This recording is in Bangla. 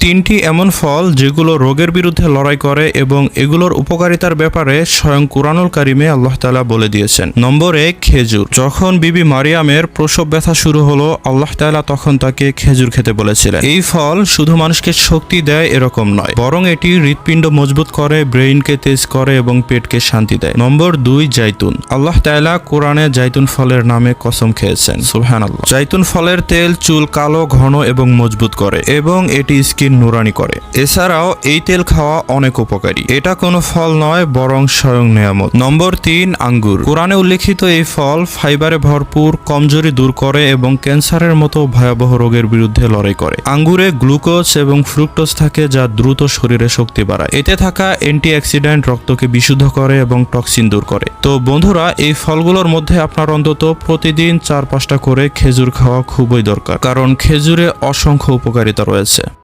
তিনটি এমন ফল যেগুলো রোগের বিরুদ্ধে লড়াই করে এবং এগুলোর উপকারিতার ব্যাপারে স্বয়ং কুরআনুল কারিমে আল্লাহ তাআলা বলে দিয়েছেন। নম্বর এক, খেজুর। যখন বিবি মারিয়ামের প্রসব ব্যথা শুরু হলো, আল্লাহ তাআলা তখন তাকে খেজুর খেতে বলেছিলেন। এই ফল শুধু মানুষকে শক্তি দেয় এরকম নয়, বরং এটি হৃৎপিণ্ড মজবুত করে, ব্রেইনকে তেজ করে এবং পেটকে শান্তি দেয়। নম্বর দুই, জাইতুন। আল্লাহ তাআলা কোরআনে জাইতুন ফলের নামে কসম খেয়েছেন। সুবহানাল্লাহ। জাইতুন ফলের তেল চুল কালো, ঘন এবং মজবুত করে এবং এটি স্কিন নুরানি করে। এছাড়াও এই তেল খাওয়া অনেক উপকারী। এটা কোনো ফল নয়, বরং স্বয়ং নিয়ামত। নম্বর তিন, আঙ্গুর। কোরআনে উল্লেখিত এই ফল ফাইবারে ভরপুর, কমজোরি দূর করে এবং ক্যান্সারের মতো ভয়াবহ রোগের বিরুদ্ধে লড়াই করে। আঙ্গুরে গ্লুকোজ এবং ফ্রুক্টোজ থাকে যা দ্রুত শরীরে শক্তি বাড়ায়। এতে থাকা অ্যান্টিঅক্সিডেন্ট রক্তকে বিশুদ্ধ করে এবং টক্সিন দূর করে। তো বন্ধুরা, এই ফলগুলোর মধ্যে আপনার অন্তত প্রতিদিন চার পাঁচটা করে খেজুর খাওয়া খুবই দরকার, কারণ খেজুরে অসংখ্য উপকারিতা রয়েছে।